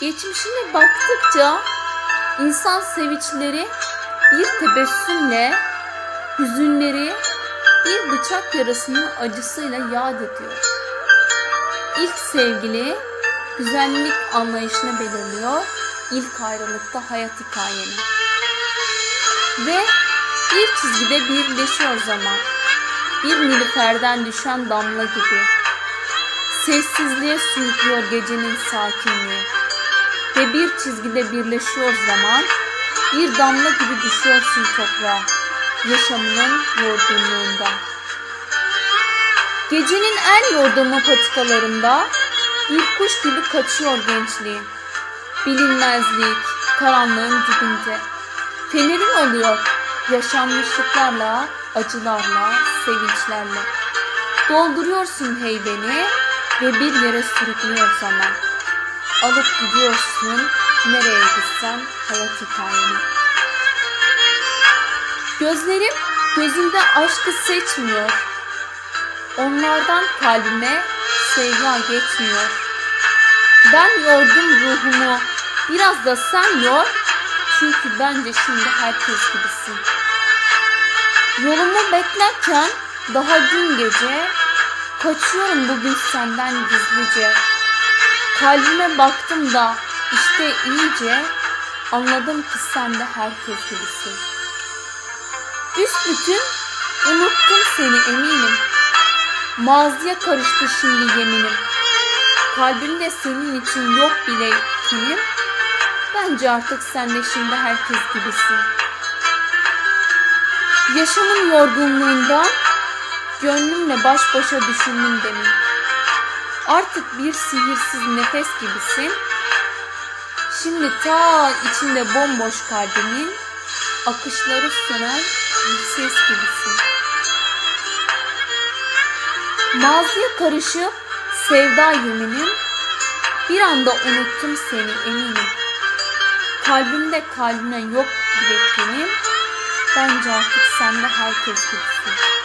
Geçmişine baktıkça insan sevinçleri bir tebessümle, hüzünleri bir bıçak yarasının acısıyla yad ediyor. İlk sevgili güzellik anlayışını belirliyor. İlk ayrılıkta hayat hikayeni. Ve bir çizgide birleşiyor zaman. Bir nilüferden düşen damla gibi. Sessizliğe sürüklüyor gecenin sakinliği. Ve bir çizgide birleşiyor zaman. Bir damla gibi düşüyorsun toprağa. Yaşamının yorgunluğunda. Gecenin en yordamı patikalarında bir kuş gibi kaçıyor gençliğin. Bilinmezlik, karanlığın dibinde. Fenerin oluyor yaşanmışlıklarla, acılarla, sevinçlerle. Dolduruyorsun heybeni ve bir yere sürüklüyor zaman. Alıp gidiyorsun nereye gitsen hayat hikayeni. Gözlerim gözünde aşkı seçmiyor. Onlardan kalbime sevda geçmiyor. Ben yordum ruhumu, biraz da sen yor. Çünkü bence şimdi herkes gibisin. Yolumu beklerken daha dün gece kaçıyorum bugün senden gizlice. Kalbime baktım da işte iyice anladım ki sen de herkes gibisin. Üsbütün unuttum seni eminim. Maziye karıştı şimdi yeminim. Kalbimde senin için yok bile kinim. Bence artık sen de şimdi herkes gibisin. Yaşamın yorgunluğundan gönlümle baş başa düşündüm demin. Artık bir sihirsiz nefes gibisin. Şimdi ta içinde bomboş kalbimin akışları sönen bir ses gibisin. Maziye karışıp sevda yeminim. Bir anda unuttum seni eminim. Kalbimde kalbine yok dileklerim. Bence artık sen de herkes gibisin.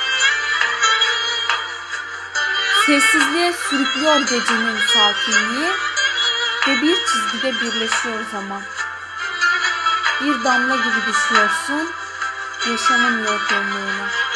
Sessizliğe sürüklüyor gecenin sakinliği ve bir çizgide birleşiyor zaman. Bir damla gibi düşüyorsun yaşamın yorgunluğuna.